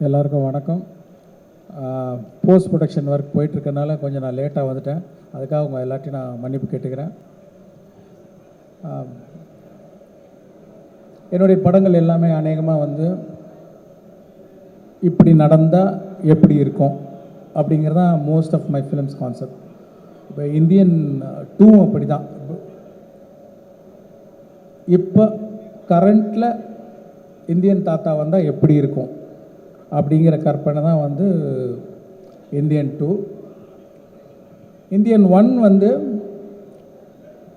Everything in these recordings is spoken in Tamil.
எல்லாருக்கும் வணக்கம். போஸ்ட் ப்ரொடக்ஷன் ஒர்க் போயிட்டுருக்கனால கொஞ்சம் நான் லேட்டாக வந்துட்டேன். அதுக்காக உங்கள் எல்லாத்தையும் நான் மன்னிப்பு கேட்டுக்கிறேன். என்னுடைய படங்கள் எல்லாமே அநேகமாக வந்து இப்படி நடந்தால் எப்படி இருக்கும் அப்படிங்கிறது தான் most of my films concept இப்போ இந்தியன் டூவும் அப்படி தான் இப்போ கரண்ட்டில் இந்தியன் தாத்தா வந்தால் எப்படி இருக்கும்? அப்படிங்கிற கற்பனை தான் வந்து இந்தியன் டூ இந்தியன் ஒன் வந்து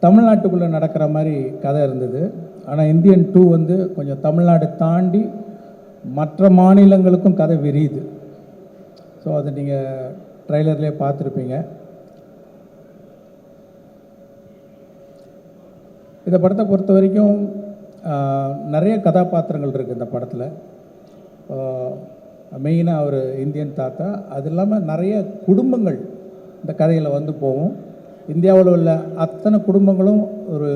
தமிழ்நாட்டுக்குள்ளே நடக்கிற மாதிரி கதை இருந்தது. ஆனால் இந்தியன் டூ வந்து கொஞ்சம் தமிழ்நாடு தாண்டி மற்ற மாநிலங்களுக்கும் கதை விரியுது. ஸோ அதை நீங்கள் ட்ரைலர்லேயே பார்த்துருப்பீங்க. இந்த படத்தை பொறுத்த வரைக்கும் நிறைய கதாபாத்திரங்கள் இருக்குது இந்த படத்தில். மெயினாக அவர் இந்தியன் தாத்தா. அது இல்லாமல் நிறைய குடும்பங்கள் இந்த கதையில் வந்து போகும். இந்தியாவில் உள்ள அத்தனை குடும்பங்களும் ஒரு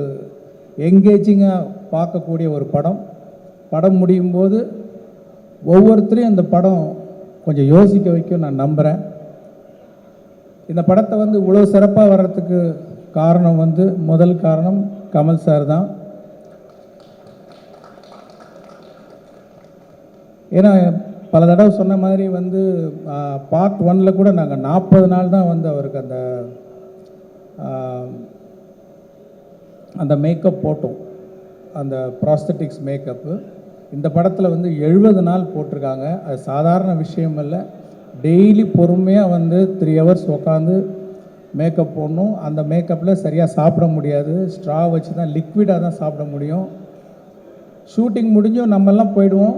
எங்கேஜிங்காக பார்க்கக்கூடிய ஒரு படம். படம் முடியும் போது ஒவ்வொருத்தரையும் அந்த படம் கொஞ்சம் யோசிக்க வைக்கும் நான் நம்புகிறேன் இந்த படத்தை வந்து இவ்வளோ சிறப்பாக வர்றதுக்கு காரணம் வந்து முதல் காரணம் கமல் சார் தான். ஏன்னா பல தடவை சொன்ன மாதிரி வந்து பார்ட் ஒன்ல கூட நாங்கள் நாற்பது நாள் தான் வந்து அவருக்கு அந்த அந்த மேக்கப் போட்டோம். அந்த ப்ராஸ்தட்டிக்ஸ் மேக்கப்பு இந்த படத்தில் வந்து எழுபது நாள் போட்டிருக்காங்க. அது சாதாரண விஷயம் இல்லை. டெய்லி பொறுமையாக வந்து த்ரீ ஹவர்ஸ் உட்காந்து மேக்கப் போடணும். அந்த மேக்கப்பில் சரியாக சாப்பிட முடியாது. ஸ்ட்ரா வச்சு தான் லிக்விடாக தான் சாப்பிட முடியும். ஷூட்டிங் முடிஞ்சும் நம்மெல்லாம் போயிடுவோம்.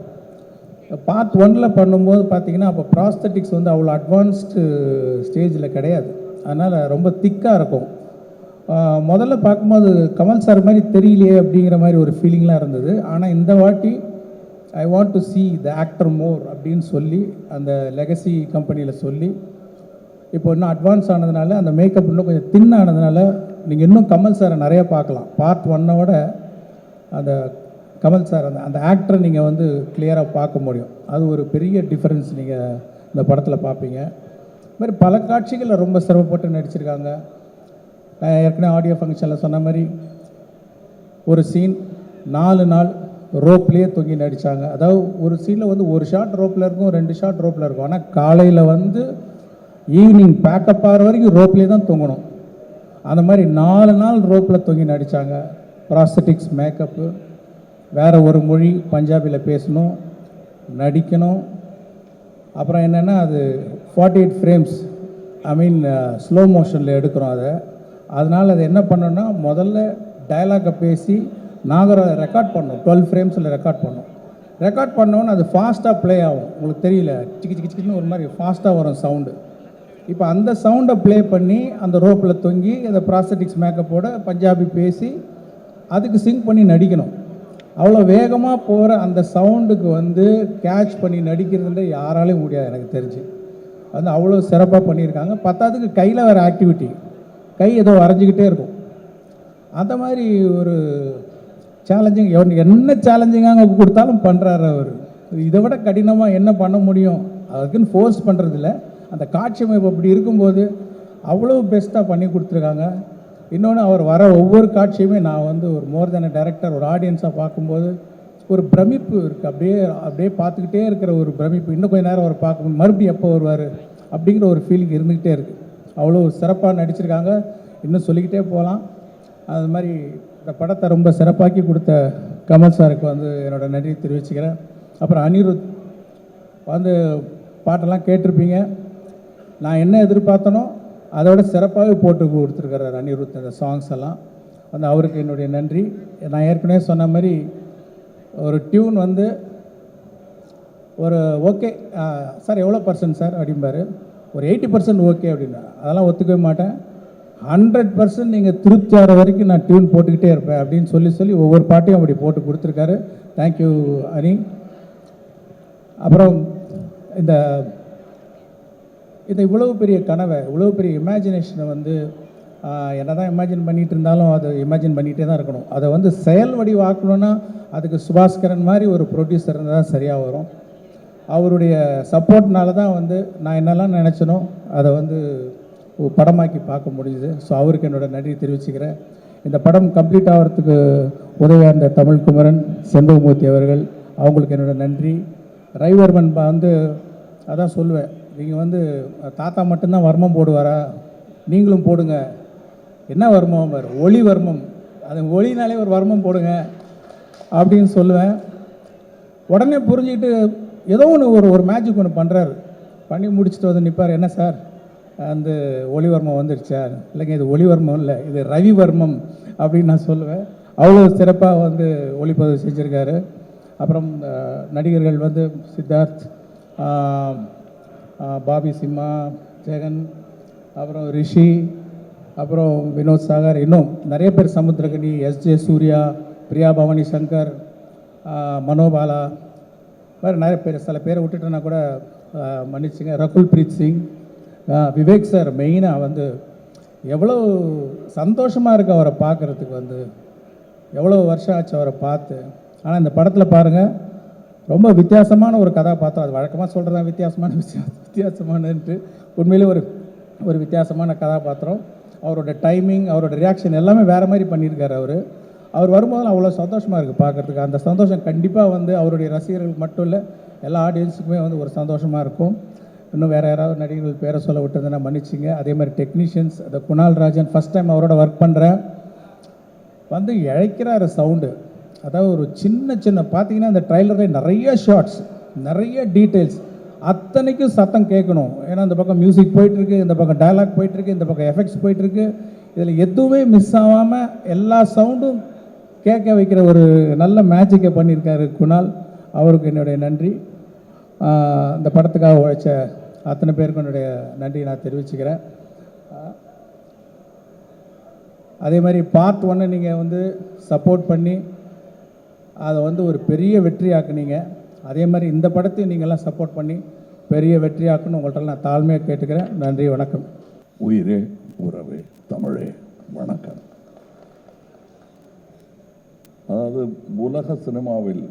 பார்ட் ஒன்னில் பண்ணும்போது பார்த்தீங்கன்னா அப்போ ப்ராஸ்தட்டிக்ஸ் வந்து அவ்வளோ அட்வான்ஸ்டு ஸ்டேஜில் கிடையாது. அதனால் ரொம்ப திக்காக இருக்கும். முதல்ல பார்க்கும்போது கமல் சார் மாதிரி தெரியலையே அப்படிங்கிற மாதிரி ஒரு ஃபீலிங்லாம் இருந்தது. ஆனால் இந்த வாட்டி I want to see the actor more அப்படின்னு சொல்லி அந்த லெகசி கம்பெனியில் சொல்லி இப்போ இன்னும் அட்வான்ஸ் ஆனதுனால அந்த மேக்கப் இன்னும் கொஞ்சம் தின் ஆனதுனால நீங்கள் இன்னும் கமல் சாரை நிறையா பார்க்கலாம். பார்ட் ஒன்னோட அந்த கமல் சார் அந்த அந்த ஆக்டரை நீங்கள் வந்து கிளியராக பார்க்க முடியும். அது ஒரு பெரிய டிஃப்ரென்ஸ் நீங்கள் இந்த படத்தில் பார்ப்பீங்க. இது மாதிரி பல காட்சிகளில் ரொம்ப சிரமப்பட்டு நடிச்சிருக்காங்க. நான் ஏற்கனவே ஆடியோ ஃபங்க்ஷனில் சொன்ன மாதிரி ஒரு சீன் நாலு நாள் ரோப்லேயே தொங்கி நடித்தாங்க அதாவது ஒரு சீனில் வந்து ஒரு ஷாட் ரோப்பில் இருக்கும் ரெண்டு ஷாட் ரோப்பில் இருக்கும். ஆனால் காலையில் வந்து ஈவினிங் பேக்கப் ஆகிற வரைக்கும் ரோப்லேயே தான் தொங்கணும். அந்த மாதிரி நாலு நாள் ரோப்பில் தொங்கி நடித்தாங்க ப்ராஸ்தட்டிக்ஸ் மேக்கப்பு வேறு ஒரு மொழி பஞ்சாபியில் பேசணும் நடிக்கணும். அப்புறம் என்னென்னா அது forty eight frames I mean slow மோஷனில் எடுக்கிறோம் அதை. அதனால் அது என்ன பண்ணோன்னா முதல்ல டைலாகை பேசி நாங்கள் ரெக்கார்ட் பண்ணோம். டுவெல் ஃப்ரேம்ஸில் ரெக்கார்ட் பண்ணோம். ரெக்கார்ட் பண்ணோன்னு அது ஃபாஸ்ட்டாக ப்ளே ஆகும். உங்களுக்கு தெரியல. சிக்கி சிக்கி சிக்கின்னு ஒரு மாதிரி ஃபாஸ்ட்டாக வரும் சவுண்டு இப்போ அந்த சவுண்டை ப்ளே பண்ணி அந்த ரோப்பில் தொங்கி அந்த ப்ராஸ்தட்டிக்ஸ் மேக்கப்போட பஞ்சாபி பேசி அதுக்கு சிங்க் பண்ணி நடிக்கணும். அவ்வளோ வேகமாக போகிற அந்த சவுண்டுக்கு வந்து கேட்ச் பண்ணி நடிக்கிறதுன்ற யாராலையும் முடியாது எனக்கு தெரிஞ்சு. வந்து அவ்வளோ சிறப்பாக பண்ணியிருக்காங்க. பத்தாவதுக்கு கையில் வேறு ஆக்டிவிட்டி கை ஏதோ வரைஞ்சிக்கிட்டே இருக்கும். அந்த மாதிரி ஒரு சேலஞ்சிங் எவனுக்கு என்ன சேலஞ்சிங்காக கொடுத்தாலும் பண்ணுறாரு அவர். இதை விட கடினமாக என்ன பண்ண முடியும்? அதுக்குன்னு ஃபோர்ஸ் பண்ணுறதில்ல அந்த காட்சி அமைப்பு அப்படி இருக்கும்போது அவ்வளோ பெஸ்ட்டாக பண்ணி கொடுத்துருக்காங்க. இன்னொன்று அவர் வர ஒவ்வொரு காட்சியுமே நான் வந்து ஒரு மோர் தென் டேரக்டர் ஒரு ஆடியன்ஸாக பார்க்கும்போது ஒரு பிரமிப்பு இருக்குது அப்படியே அப்படியே பார்த்துக்கிட்டே இருக்கிற ஒரு பிரமிப்பு. இன்னும் கொஞ்ச நேரம் அவர் பார்க்க மறுபடியும் எப்போ வருவார் அப்படிங்கிற ஒரு ஃபீலிங் இருந்துக்கிட்டே இருக்குது அவ்வளோ சிறப்பாக நடிச்சிருக்காங்க. இன்னும் சொல்லிக்கிட்டே போகலாம். அது மாதிரி இந்த படத்தை ரொம்ப சிறப்பாக்கி கொடுத்த கமல் சாருக்கு வந்து என்னோட நன்றி தெரிவிச்சுக்கிறேன். அப்புறம் அனிருத் வந்து பாட்டெல்லாம் கேட்டிருப்பீங்க. நான் என்ன எதிர்பார்த்தனோ அதோட சிறப்பாகவே போட்டு கொடுத்துருக்கிறார் அனிருத் அந்த சாங்ஸ் எல்லாம். அந்த அவருக்கு என்னுடைய நன்றி. நான் ஏற்கனவே சொன்ன மாதிரி ஒரு டியூன் வந்து ஒரு ஓகே சார் எவ்வளோ பர்சன்ட் சார் அப்படிம்பாரு? ஒரு எயிட்டி பர்சன்ட் ஓகே அப்படின்னா அதெல்லாம் ஒத்துக்கவே மாட்டேன். ஹண்ட்ரட் பர்சன்ட் நீங்கள் திருப்தி ஆகிற வரைக்கும் நான் டியூன் போட்டுக்கிட்டே இருப்பேன் அப்படின்னு சொல்லி சொல்லி ஒவ்வொரு பாட்டையும் அப்படி போட்டு கொடுத்துருக்காரு. தேங்க்யூ அனி அப்புறம் இந்த இந்த இவ்வளவு பெரிய கனவை இவ்வளவு பெரிய இமேஜினேஷனை வந்து என்ன தான் இமேஜின் பண்ணிட்டு இருந்தாலும் அதை இமேஜின் பண்ணிகிட்டே தான் இருக்கணும். அதை வந்து செயல் வடிவாக்கணும்னா அதுக்கு சுபாஸ்கரன் மாதிரி ஒரு ப்ரொடியூசர் இருந்தால் தான் சரியாக வரும். அவருடைய சப்போர்ட்னால தான் வந்து நான் என்னெல்லாம் நினச்சனோ அதை வந்து படமாக்கி பார்க்க முடியுது. ஸோ அவருக்கு என்னோடய நன்றி தெரிவிச்சுக்கிறேன். இந்த படம் கம்ப்ளீட் ஆகிறதுக்கு உதவியாக இருந்த தமிழ்குமரன் செண்பகமூர்த்தி அவர்கள் அவங்களுக்கு என்னோட நன்றி. ரவிவர்மன் வந்து அதான் சொல்லுவேன் நீங்கள் வந்து தாத்தா மட்டும்தான் வர்மம் போடுவாரா? நீங்களும் போடுங்க. என்ன வர்மம்? பாரு ஒளி வர்மம். அது ஒளினாலே ஒரு வர்மம் போடுங்க. அப்படின்னு சொல்லுவேன். உடனே புரிஞ்சுக்கிட்டு ஏதோ ஒன்று ஒரு ஒரு மேஜிக் ஒன்று பண்ணுறாரு பண்ணி முடிச்சுட்டு வந்து நிற்பார் என்ன சார்? அந்த ஒளிவர்மம் வந்துடுச்சா இல்லைங்க இது ஒளிவர்மம் இல்லை இது ரவிவர்மம் அப்படின்னு நான் சொல்லுவேன். அவ்வளோ சிறப்பாக வந்து ஒளிப்பதிவு செஞ்சுருக்காரு. அப்புறம் நடிகர்கள் வந்து சித்தார்த் பாபி சிம்மா ஜெகன் அப்புறம் ரிஷி அப்புறம் வினோத் சாகர் இன்னும் நிறைய பேர் சமுத்திரகனி எஸ்ஜே சூர்யா பிரியா பவானி சங்கர் மனோபாலா வேறு நிறைய பேர் சில பேரை விட்டுட்டேன்னா கூட மன்னிச்சுங்க. ரகுல் பிரீத் சிங் விவேக் சார் மெயினாக வந்து எவ்வளோ சந்தோஷமாக இருக்குது அவரை பார்க்குறதுக்கு வந்து. எவ்வளோ வருஷம் ஆச்சு அவரை பார்த்து. ஆனால் இந்த படத்தில் பாருங்கள் ரொம்ப வித்தியாசமான ஒரு கதாபாத்திரம் அது வழக்கமாக சொல்கிறதா வித்தியாசமான விஷயம். வித்தியாசமானன்ட்டு உண்மையிலே ஒரு ஒரு வித்தியாசமான கதாபாத்திரம் அவரோட டைமிங் அவரோட ரியாக்ஷன் எல்லாமே வேறு மாதிரி பண்ணியிருக்காரு அவர். அவர் வரும்போதெல்லாம் அவ்வளோ சந்தோஷமாக இருக்குது பார்க்குறதுக்கு. அந்த சந்தோஷம் கண்டிப்பாக வந்து அவருடைய ரசிகர்களுக்கு மட்டும் இல்லை எல்லா ஆடியன்ஸுக்குமே வந்து ஒரு சந்தோஷமாக இருக்கும். இன்னும் வேறு யாராவது நடிகர்கள் பேரை சொல்ல விட்டுருந்தேன்னா மன்னிச்சிங்க. அதே மாதிரி டெக்னீஷியன்ஸ் அந்த குணால் ராஜன் ஃபஸ்ட் டைம் அவரோட ஒர்க் பண்ணுறேன் வந்து இழைக்கிறாரு சவுண்டு அதாவது ஒரு சின்ன சின்ன பார்த்தீங்கன்னா அந்த ட்ரைலரில் நிறைய ஷார்ட்ஸ் நிறைய டீட்டெயில்ஸ் அத்தனைக்கும் சத்தம் கேட்கணும். ஏன்னா இந்த பக்கம் மியூசிக் போயிட்டுருக்கு இந்த பக்கம் டயலாக் போயிட்டுருக்கு இந்த பக்கம் எஃபெக்ட்ஸ் போயிட்டுருக்கு. இதில் எதுவுமே மிஸ் ஆகாமல் எல்லா சவுண்டும் கேட்க வைக்கிற ஒரு நல்ல மேஜிக்கை பண்ணியிருக்காரு குணால். அவருக்கு என்னுடைய நன்றி. இந்த படத்துக்காக உழைச்ச அத்தனை பேருக்கும் என்னுடைய நன்றியை நான் தெரிவிச்சுக்கிறேன். அதே மாதிரி பார்ட் ஒன்று நீங்கள் வந்து சப்போர்ட் பண்ணி அதை வந்து ஒரு பெரிய வெற்றியாக்குனீங்க. அதே மாதிரி இந்த படத்தையும் நீங்கள்லாம் சப்போர்ட் பண்ணி பெரிய வெற்றியாக்குன்னு உங்கள்கிட்ட நான் தாழ்மையாக கேட்டுக்கிறேன். நன்றி வணக்கம். உயிரே உறவே தமிழே வணக்கம். அதாவது உலக சினிமாவில்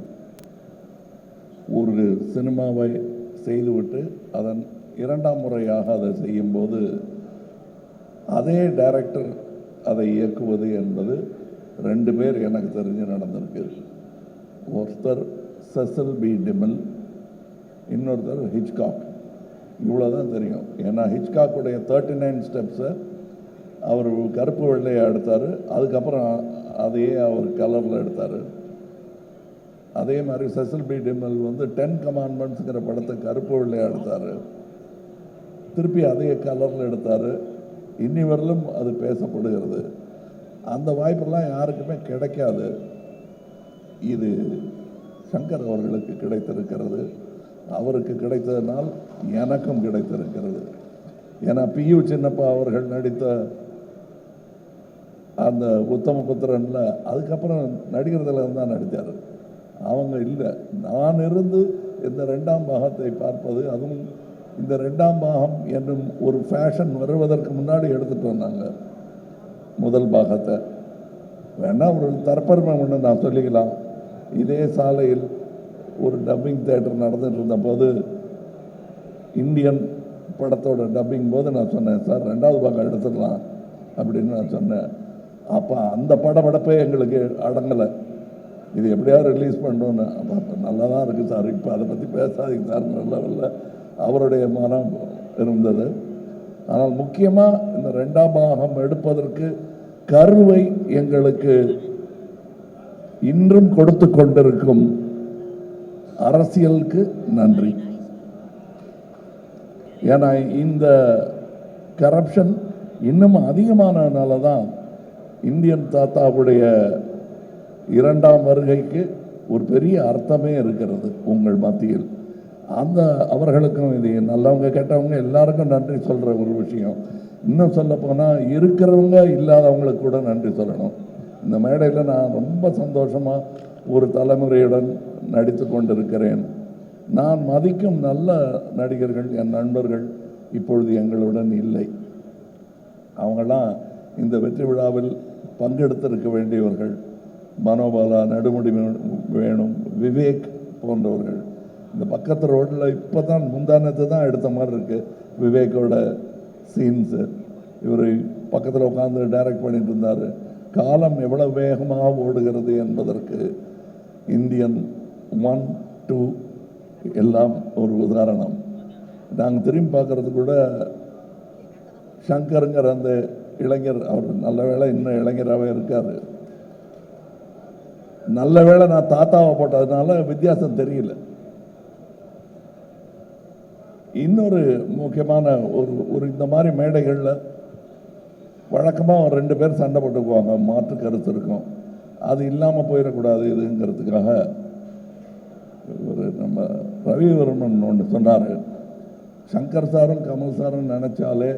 ஒரு சினிமாவை செய்துவிட்டு அதன் இரண்டாம் முறையாக அதை செய்யும்போது அதே டைரக்டர் அதை இயக்குவது என்பது ரெண்டு பேர் எனக்கு தெரிஞ்சு நடந்திருக்கு. ஒருத்தர் செசல் பி டிமல் இன்னொருத்தர் ஹிச்காக் இவ்வளோதான் தெரியும். ஏன்னா ஹிச்காக்குடைய தேர்ட்டி நைன் ஸ்டெப்ஸை அவர் கருப்பு வெள்ளையை எடுத்தார். அதுக்கப்புறம் அதையே அவர் கலரில் எடுத்தார். அதே மாதிரி செசல் பி டிமல் வந்து டென் கமாண்ட்மெண்ட்ஸுங்கிற படத்தை கருப்பு வெள்ளையை எடுத்தார். திருப்பி அதே கலரில் எடுத்தார். இன்னி வரலும் அது பேசப்படுகிறது. அந்த வாய்ப்பெல்லாம் யாருக்குமே கிடைக்காது. இது சங்கர் அவர்களுக்கு கிடைத்திருக்கிறது. அவருக்கு கிடைத்ததனால் எனக்கும் கிடைத்திருக்கிறது. ஏன்னா பியு சின்னப்பா அவர்கள் நடித்த அந்த உத்தம புத்திரன்ல அதுக்கப்புறம் நடிகர்களை தான் நடித்தார். அவங்க இல்லை. நான் இருந்து இந்த ரெண்டாம் பாகத்தை பார்ப்பது அதுவும் இந்த ரெண்டாம் பாகம் என்னும் ஒரு ஃபேஷன் வருவதற்கு முன்னாடி எடுத்துகிட்டு வந்தாங்க. முதல் பாகத்தை. வேணா ஒரு தற்பெருமை ஒன்று நான் சொல்லிக்கலாம். இதே சாலையில் ஒரு டப்பிங் தேட்டர் நடந்துட்டு இருந்தபோது இந்தியன் படத்தோட டப்பிங் போது நான் சொன்னேன் சார் ரெண்டாவது பாகம் எடுத்துடலாம் அப்படின்னு நான் சொன்னேன். அப்போ அந்த படப்படப்பே எங்களுக்கு அடங்கலை. இது எப்படியாவது ரிலீஸ் பண்ணணும்னு அப்போ அப்போ நல்லா தான் இருக்குது சார். இப்போ அதை பற்றி பேசாதீங்க சார். நல்ல அவருடைய மனம் இருந்தது. ஆனால் முக்கியமாக இந்த ரெண்டாம் பாகம் எடுப்பதற்கு கருவை எங்களுக்கு இன்றும் கொடுத்து கொண்டிருக்கும் அரசியலுக்கு நன்றி. ஏன்னா இந்த கரப்ஷன் இன்னும் அதிகமானதுனால தான் இந்தியன் தாத்தாவுடைய இரண்டாம் வருகைக்கு ஒரு பெரிய அர்த்தமே இருக்கிறது உங்கள் மத்தியில். அந்த அவர்களுக்கும் இது நல்லவங்க கெட்டவங்க எல்லாருக்கும் நன்றி சொல்கிற ஒரு விஷயம். இன்னும் சொல்ல போனால் இருக்கிறவங்க இல்லாதவங்களுக்கு கூட நன்றி சொல்லணும். இந்த மேடையில் நான் ரொம்ப சந்தோஷமாக ஒரு தலைமுறையுடன் நடித்து கொண்டிருக்கிறேன். நான் மதிக்கும் நல்ல நடிகர்கள் என் நண்பர்கள் இப்பொழுது எங்களுடன் இல்லை. அவங்களாம் இந்த வெற்றி விழாவில் பங்கெடுத்திருக்க வேண்டியவர்கள். மனோபாலா நடுமுடி வேணும் விவேக் போன்றவர்கள். இந்த பக்கத்து ரோட்டில் இப்போ தான் முந்தானத்தை தான் எடுத்த மாதிரி இருக்குது விவேக்கோட சீன்ஸு இவர் பக்கத்தில் உட்காந்து டைரக்ட் பண்ணிட்டு இருந்தார். காலம் எவ்வளவு வேகமாக ஓடுகிறது என்பதற்கு இந்தியன் ஒன் டூ எல்லாம் ஒரு உதாரணம். நாங்கள் திரும்பி பார்க்கறது கூட சங்கருங்கிற அந்த இளைஞர் அவர் நல்ல வேளை இன்னும் இளைஞராகவே இருக்கார். நல்ல வேளை நான் தாத்தாவை போட்டதுனால வித்தியாசம் தெரியல. இன்னொரு முக்கியமான ஒரு ஒரு இந்த மாதிரி மேடைகளில் வழக்கமாக ரெண்டு பேர் சண்டை போட்டுக்குவாங்க. மாற்று கருத்து இருக்கும். அது இல்லாமல் போயிடக்கூடாது இதுங்கிறதுக்காக ஒரு நம்ம ரவிவர்மன் ஒன்று சொன்னார். சங்கர் சாரும் கமல் சாரும் நினச்சாலே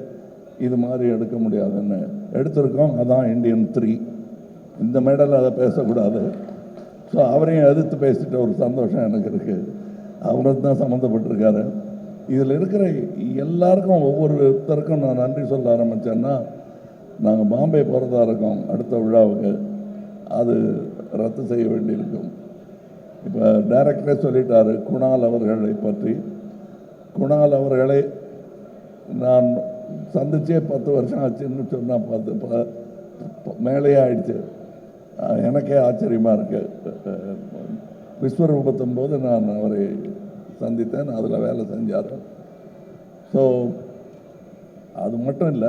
இது மாதிரி எடுக்க முடியாதுன்னு எடுத்திருக்கோம். அதான் இந்தியன் த்ரீ. இந்த மேடையில் அதை பேசக்கூடாது. ஸோ அவரையும் எதிர்த்து பேசிட்ட ஒரு சந்தோஷம் எனக்கு இருக்குது அவரும் தான் சம்மந்தப்பட்டிருக்காரு. இதில் இருக்கிற எல்லாருக்கும் ஒவ்வொருத்தருக்கும் நான் நன்றி சொல்ல ஆரம்பித்தேன்னா நாங்கள் பாம்பே போகிறதா இருக்கோம் அடுத்த விழாவுக்கு. அது ரத்து செய்ய வேண்டியிருக்கும். இப்போ டைரக்டரே சொல்லிட்டார் குணால் அவர்களை பற்றி. குணால் அவர்களை நான் சந்திச்சே பத்து வருஷம் ஆச்சுன்னு சொன்னால் பத்து ப- ப- ஆயிடுச்சு. எனக்கே ஆச்சரியமாக இருக்குது விஸ்வரூபத்தும் போது நான் அவரை சந்தித்தேன் அதில் வேலை செஞ்சார். ஸோ அது மட்டும் இல்லை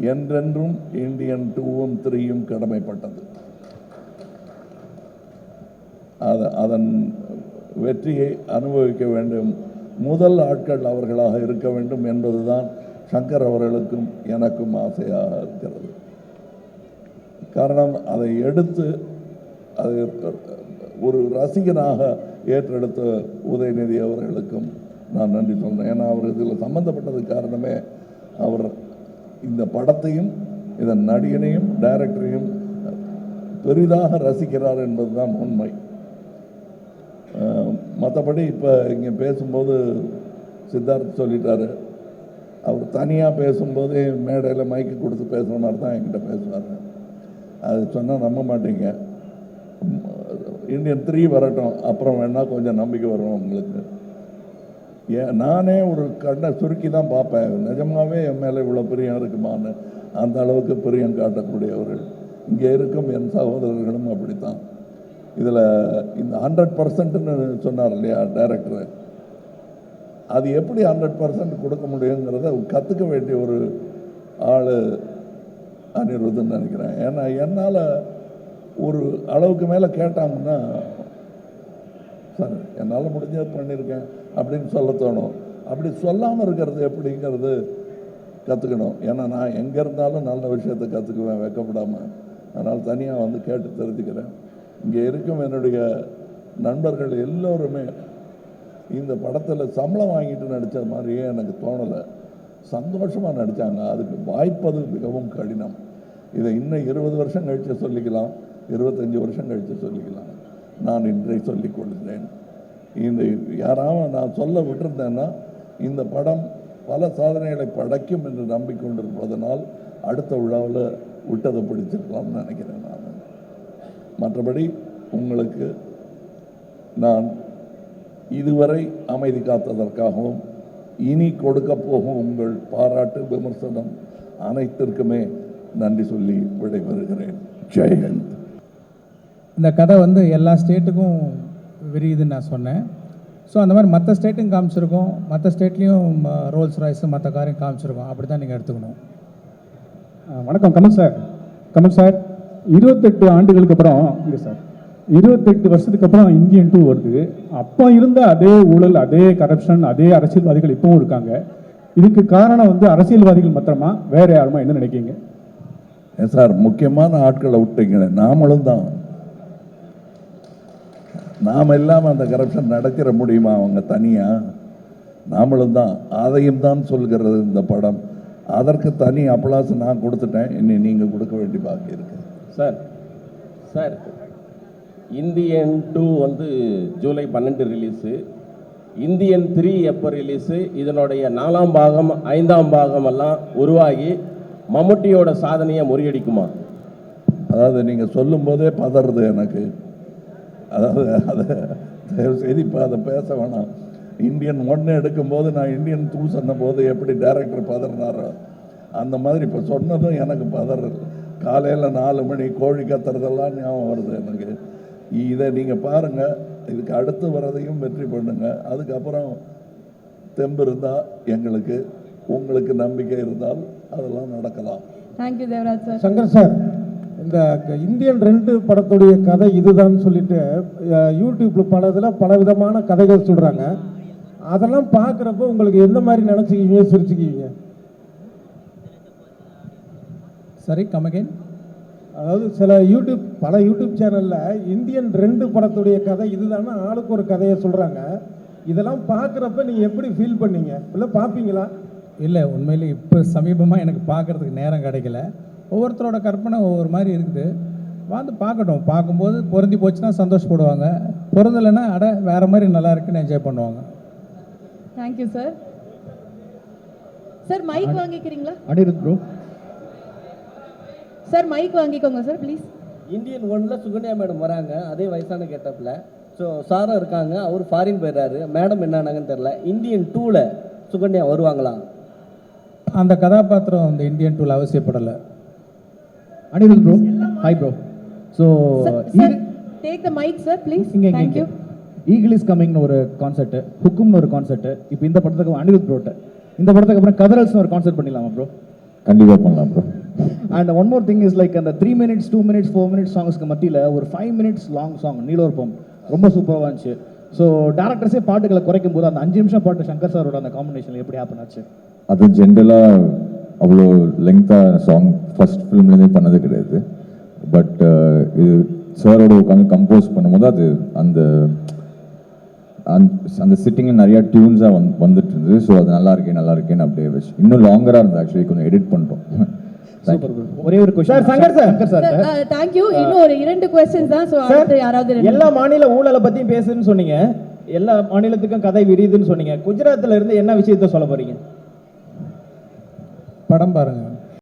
என்றென்றும் இந்தியன் டூவும் த்ரீயும் கடமைப்பட்டது. அத அதன் வெற்றியை அனுபவிக்க வேண்டும். முதல் ஆட்கள் அவர்களாக இருக்க வேண்டும் என்பதுதான் சங்கர் அவர்களுக்கும் எனக்கும் ஆசையாக இருக்கிறது. காரணம் அதை எடுத்து அது ஒரு ரசிகனாக ஏற்றெடுத்த உதயநிதி அவர்களுக்கும் நான் நன்றி சொல்கிறேன் ஏன்னா அவர் இதில் சம்மந்தப்பட்டது காரணமே அவர் இந்த படத்தையும் இதன் நடிகனையும் டைரக்டரையும் பெரிதாக ரசிக்கிறார் என்பதுதான் உண்மை. மற்றபடி இப்போ இங்கே பேசும்போது சித்தார்த் சொல்லிட்டாரு. அவர் தனியாக பேசும்போதே மேடையில் மைக்கு கொடுத்து பேசுகிற மாதிரி தான் என்கிட்ட பேசுவார். அது சொன்னால் நம்ப மாட்டீங்க. இந்தியன் த்ரீ வரட்டும். அப்புறம் வேணால் கொஞ்சம் நம்பிக்கை வரும் உங்களுக்கு. ஏன் நானே ஒரு கண்ணை சுருக்கி தான் பார்ப்பேன். நிஜமாகவே என் மேலே இவ்வளோ பிரியம் இருக்குமான்னு அந்த அளவுக்கு பிரியம் காட்டக்கூடியவர்கள். இங்கே இருக்கும் என் சகோதரர்களும் அப்படித்தான். இதில் இந்த ஹண்ட்ரட் பர்சன்ட்னு சொன்னார் இல்லையா டைரக்டர் அது எப்படி ஹண்ட்ரட் பர்சன்ட் கொடுக்க முடியுங்கிறத கற்றுக்க வேண்டிய ஒரு ஆள் அனிருதுன்னு நினைக்கிறேன். ஏன்னா என்னால் ஒரு அளவுக்கு மேலே கேட்டாங்கன்னா சார் என்னால் முடிஞ்சது பண்ணியிருக்கேன் அப்படின்னு சொல்ல தோணும். அப்படி சொல்லாமல் இருக்கிறது எப்படிங்கிறது கற்றுக்கணும் ஏன்னா நான் எங்கே இருந்தாலும் நல்ல விஷயத்தை கற்றுக்குவேன் வைக்கப்படாமல் அதனால் தனியாக வந்து கேட்டு தெரிஞ்சுக்கிறேன். இங்கே இருக்கும் என்னுடைய நண்பர்கள் எல்லோருமே இந்த படத்தில் சம்பளம் வாங்கிட்டு நடித்த மாதிரியே எனக்கு தோணலை. சந்தோஷமாக நடித்தாங்க அதுக்கு வாய்ப்பது மிகவும் கடினம். இதை இன்னும் இருபது வருஷம் கழித்து சொல்லிக்கலாம். இருபத்தஞ்சி வருஷம் கழித்து சொல்லிக்கலாம். நான் இன்றை சொல்லிக் கொள்கிறேன். இந்த யாராவது நான் சொல்ல விட்டுருந்தேன்னா இந்த படம் பல சாதனைகளை படைக்கும் என்று நம்பிக்கொண்டிருப்பதனால் அடுத்த விழாவில் விட்டதை பிடிச்சிருக்கலாம்னு நினைக்கிறேன் நான். மற்றபடி உங்களுக்கு நான் இதுவரை அமைதி காத்ததற்காகவும் இனி கொடுக்க போகும் உங்கள் பாராட்டு விமர்சனம் அனைத்திற்குமே நன்றி சொல்லி விடைபெறுகிறேன். ஜெயஹிந்த் இந்த கதை வந்து எல்லா ஸ்டேட்டுக்கும் விரியுதுன்னு நான் சொன்னேன். ஸோ அந்த மாதிரி மற்ற ஸ்டேட்டும் காமிச்சிருக்கோம். மற்ற ஸ்டேட்லேயும் ரோல்ஸ் ராய்ஸு மற்ற காரையும் காமிச்சிருக்கோம். அப்படி தான் நீங்கள் எடுத்துக்கணும் வணக்கம். கமல் சார். கமல் சார் இருபத்தெட்டு ஆண்டுகளுக்கு அப்புறம் இல்லை சார் இருபத்தெட்டு வருஷத்துக்கு அப்புறம் இந்தியன் டூ வருது. அப்போ இருந்த அதே ஊழல் அதே கரப்ஷன் அதே அரசியல்வாதிகள் இப்பவும் இருக்காங்க. இதுக்கு காரணம் வந்து அரசியல்வாதிகள் மாத்திரமா? வேற யாருமா? என்ன நினைக்கிறீங்க? சார் முக்கியமான ஆட்களை விட்டீங்க நாமளும் தான். நாம் இல்லாமல் அந்த கரப்ஷன் நடத்திட முடியுமா அவங்க தனியாக நாமளும் தான். அதையும் தான் சொல்கிறது இந்த படம். அதற்கு தனி அப்ளாஸ் நான் கொடுத்துட்டேன். இனி நீங்கள் கொடுக்க வேண்டி பாக்கி இருக்கு. சார் சார் இந்தியன் டூ வந்து ஜூலை பன்னெண்டு ரிலீஸு இந்தியன் த்ரீ எப்போ ரிலீஸு இதனுடைய நாலாம் பாகம் ஐந்தாம் பாகம் எல்லாம் உருவாகி மம்முட்டியோட சாதனையை முறியடிக்குமா? அதாவது நீங்கள் சொல்லும்போதே பதறுது எனக்கு. அதாவது அதை தயவு செய்து இப்போ அதை பேச வேணாம். இந்தியன் ஒன்று எடுக்கும்போது நான் இந்தியன் டூ சொன்னபோது எப்படி டைரக்டர் பதறினாரோ அந்த மாதிரி இப்போ சொன்னதும் எனக்கு பதறது காலையில் நாலு மணி கோழி கத்துறதெல்லாம் ஞாபகம் வருது எனக்கு. இதை நீங்கள் பாருங்கள் இதுக்கு அடுத்து வரதையும் வெற்றி பண்ணுங்க. அதுக்கப்புறம் தெம்பு இருந்தால் எங்களுக்கு உங்களுக்கு நம்பிக்கை இருந்தால் அதெல்லாம் நடக்கலாம். Thank you Devaraj sir Shankar sir இந்த இந்தியன் ரெண்டு படத்துடைய கதை இதுதான் சொல்லிட்டு அஹ், யூடியூப்ல பல இதில் பல விதமான கதைகள் சொல்றாங்க. அதெல்லாம் பார்க்குறப்ப உங்களுக்கு எந்த மாதிரி நினச்சிக்கிங்க சிரிச்சுக்குவீங்க? சரி கமகேன் அதாவது சில யூடியூப் பல யூடியூப் சேனல்ல இந்தியன் ரெண்டு படத்துடைய கதை இதுதானே ஆளுக்கு ஒரு கதையை சொல்றாங்க. இதெல்லாம் பார்க்குறப்ப நீங்க எப்படி ஃபீல் பண்ணீங்க? இல்லை பார்ப்பீங்களா? இல்லை உண்மையிலே இப்போ சமீபமாக எனக்கு பார்க்கறதுக்கு நேரம் கிடைக்கல. ஒவ்வொருத்தரோட கற்பனை ஒவ்வொரு மாதிரி இருக்குது. வந்து பார்க்கட்டும். பார்க்கும்போது பொருந்தி போச்சுன்னா சந்தோஷப்படுவாங்க. பொருந்தலைன்னா அட வேற மாதிரி நல்லா இருக்குன்னு என்ஜாய் பண்ணுவாங்க. தேங்க்யூ சார் சார் மைக் வாங்கிக்கிறீங்களா? அனிருத் ப்ரோ சார் மைக் வாங்கிக்கோங்க சார் ப்ளீஸ் இந்தியன் ஒன்ல சுகன்யா மேடம் வராங்க. அதே வயசான கெட்டப்பில் ஸோ சாரும் இருக்காங்க. அவர் ஃபாரின் போயிடுறாரு. மேடம் என்ன ஆனாங்கன்னு தெரில இந்தியன் டூவில் சுகன்யா வருவாங்களா? அந்த கதாபாத்திரம் அந்த இந்தியன் டூல் அவசியப்படலை. Anirudh bro hi bro so take the mike sir please இங்கே தேங்க்யூ ஈகிள் இஸ் கமிங்னு ஒரு கான்செப்ட் ஹுக்கும்னு ஒரு கான்செப்ட் இப்போ இந்த படத்துக்கு அனிருத் ப்ரோட்ட இந்த படத்துக்கு அப்புறம் கதரல்ஸ்னு ஒரு கான்செப்ட் பண்ணிடலாமா ப்ரோ கண்டிப்பாக பண்ணலாம் bro and one more thing is like அந்த three minutes two minutes four minutes சாங்ஸ்க்கு மத்தியில் ஒரு ஃபைவ் மினிட்ஸ் லாங் சாங் நீலோர்பம் ரொம்ப சூப்பராக இருந்துச்சு. ஸோ டேரக்டர்ஸே பாட்டுகளை குறைக்கும் போது அந்த அஞ்சு நிமிஷம் பாட்டு சங்கர் சாரோட அந்த காம்பினேஷன் எப்படி ஹேப்பன் ஆச்சு? அது ஜென்ரலாக அவ்வளோ லெங்க்த்தாக சாங் ஃபர்ஸ்ட் ஃபிலிம்லேருந்தே பண்ணது கிடையாது. பட் இது சாரோட உட்காந்து கம்போஸ் பண்ணும்போது அது அந்த அந்த- அந்த சிட்டிங்கில் நிறையா டியூன்ஸாக வந் வந்துட்டு இருந்தது ஸோ அது நல்லா இருக்கே நல்லா இருக்கேன்னு அப்படியே வச்சு இன்னும் லாங்கராக இருந்தது. ஆக்சுவலி கொஞ்சம் எடிட் பண்ணிட்டோம். சூப்பர் ஒரே ஒரு question sir Shankar sir Shankar sir thank you uh, இன்னும் ஒரு இரண்டு கொஸ்டின்ஸ் தான். ஸோ அடுத்து யாராவது எல்லா மாநில ஊழலை பத்தியும் பேசுன்னு சொன்னீங்க. எல்லா மாநிலத்துக்கும் கதை விரியுதுன்னு சொன்னீங்க. குஜராத்ல இருந்து என்ன விஷயத்த சொல்ல போறீங்க? படம் பாருங்கள்